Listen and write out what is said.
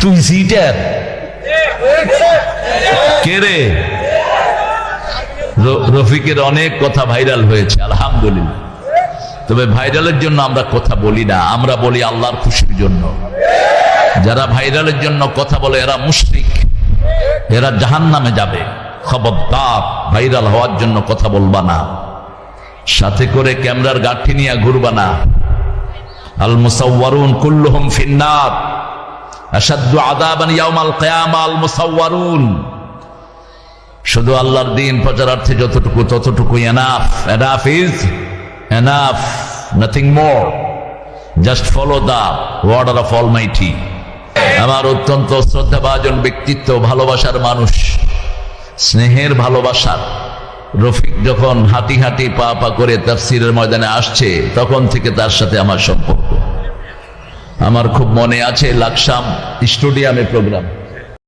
তুই সিটার কে রে? রফিকের অনেক কথা ভাইরাল হয়েছে, আলহামদুলিল্লাহ। তবে ভাইরালের জন্য আমরা কথা বলি না, আমরা বলি আল্লাহর খুশির জন্য। যারা ভাইরালের জন্য কথা বলে, এরা মুশরিক। এরা জাহান নামে যাবে। খবরদার, ভাইরাল হওয়ার জন্য কথা বলবা না। সাথে করে ক্যামেরার গাঠি নিয়ে ঘুরবা না। আল মুসাওয়ারুন কুল্লুহুম ফিন্নার। মুসাওয়ারুন। শুধু আল্লাহর দিন প্রচারার্থে যতটুকু, ততটুকু enough enough is enough nothing more just follow the order of almighty আমার অত্যন্ত শ্রদ্ধাভাজন ব্যক্তিত্ব, ভালোবাসার মানুষ, স্নেহের ভালোবাসার রফিক যখন হাঁটি হাঁটি পা পা করে তাফসিরের ময়দানে আসছে, তখন থেকে তার সাথে আমার সম্পর্ক। আমার খুব মনে আছে লাকসাম স্টুডিয়ামে প্রোগ্রাম।